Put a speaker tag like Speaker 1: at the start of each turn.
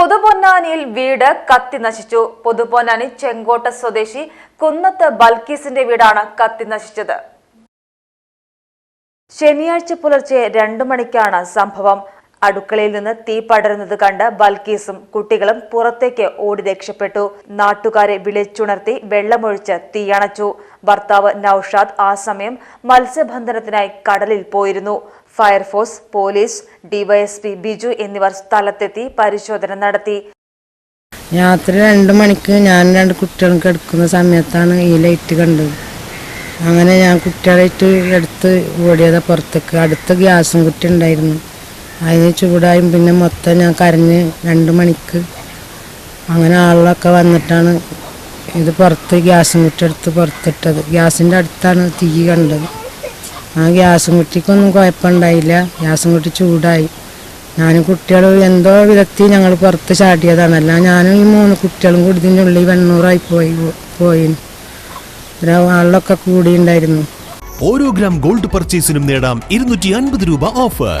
Speaker 1: പുതുപൊന്നാനിയിൽ വീട് കത്തി നശിച്ചു. പുതുപൊന്നാനി ചെങ്കോട്ട സ്വദേശി കുന്നത്ത് ബൽക്കീസിന്റെ വീടാണ് കത്തി നശിച്ചത്. ശനിയാഴ്ച പുലർച്ചെ രണ്ടു മണിക്കാണ് സംഭവം. അടുക്കളയിൽ നിന്ന് തീ പടരുന്നത് കണ്ട് ബൽക്കീസും കുട്ടികളും പുറത്തേക്ക് ഓടി രക്ഷപ്പെട്ടു. നാട്ടുകാരെ വിളിച്ചുണർത്തി വെള്ളമൊഴിച്ച് തീയണച്ചു ഭർത്താവ് നൌഷാദ് ആ സമയം മത്സ്യബന്ധനത്തിനായി കടലിൽ പോയിരുന്നു. ഫയർഫോഴ്സ് പോലീസ് ഡിവൈഎസ്പി ബിജു എന്നിവർ സ്ഥലത്തെത്തി പരിശോധന നടത്തി.
Speaker 2: രാത്രി രണ്ട് മണിക്ക് ഞാൻ രണ്ട് കുട്ടികളും കിടക്കുന്ന സമയത്താണ് ഈ ലൈറ്റ് കണ്ടത്. അങ്ങനെ ഞാൻ കുട്ടികളായിട്ട് എടുത്ത് ഓടിയതാ പുറത്തേക്ക്. അടുത്ത ഗ്യാസും കുറ്റി ഉണ്ടായിരുന്നു. അതിന് ചൂടായും പിന്നെ മൊത്തം ഞാൻ കരഞ്ഞ് രണ്ട് മണിക്ക് അങ്ങനെ ആളുകളൊക്കെ വന്നിട്ടാണ് ഇത് പുറത്ത് ഗ്യാസും കുറ്റി എടുത്ത് പുറത്തിട്ടത്. ഗ്യാസിന്റെ അടുത്താണ് തീ കണ്ടത്. ആ ഗ്യാസും കുറ്റിക്കൊന്നും കുഴപ്പമുണ്ടായില്ല. ഗ്യാസും കുറ്റി ചൂടായി. ഞാനും കുട്ടികളും എന്തോ വിധത്തിൽ ഞങ്ങൾ പുറത്ത് അല്ല ഞാനും ഈ മൂന്ന് കുട്ടികളും കൂടി ഇതിന്റെ ഉള്ളിൽ വെണ്ണൂറായി പോയി പോയി ആളിലൊക്കെ കൂടിയുണ്ടായിരുന്നു.
Speaker 3: ഓരോ ഗ്രാം ഗോൾഡ് പർച്ചേസിനും നേടാം ഇരുന്നൂറ്റി അൻപത് രൂപ ഓഫർ.